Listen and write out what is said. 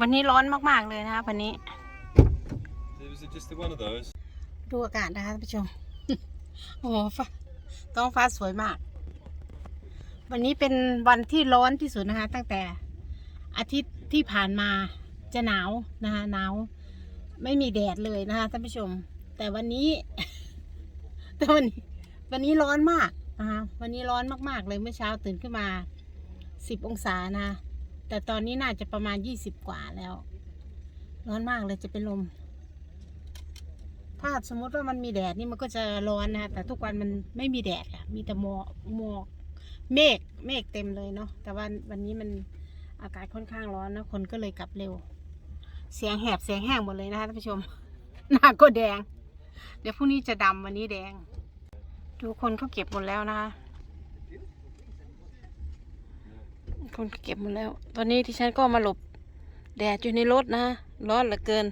วันนี้ร้อนมาก ๆ เลยนะคะวันนี้ Was it just one of those? ดูอากาศนะคะท่านผู้ชม โอ้โหฟ้าท้องฟ้าสวยมาก วันนี้เป็นวันที่ร้อนที่สุดนะคะ ตั้งแต่อาทิตย์ที่ผ่านมาจะหนาวนะคะหนาวไม่มีแดดเลยนะคะท่านผู้ชม แต่วันนี้ แต่วันนี้ วันนี้ร้อนมาก นะคะวันนี้ร้อนมากๆเลยเมื่อเช้าตื่นขึ้นมาสิบองศานะ แต่ตอนนี้น่าจะประมาณยี่สิบกว่าแล้ว ร้อนมากเลยจะเป็นลม ถ้าสมมติว่ามันมีแดดนี่มันก็จะร้อนนะ แต่ทุกวันมันไม่มีแดดค่ะ มีแต่หมอกหมอกเมฆเมฆเต็มเลยเนาะ แต่วันวันนี้มันอากาศค่อนข้างร้อนนะ คนก็เลยกลับเร็ว เสียงแหบเสียงแห้งหมดเลยนะคะท่านผู้ชม หน้าก็แดง เดี๋ยวพรุ่งนี้จะดำวันนี้แดง ดูคนเขาเก็บหมดแล้วนะคะ คนเก็บหมดแล้ว ตอนนี้ที่ฉันก็มาหลบแดดอยู่ในรถนะ ร้อนเหลือเกิน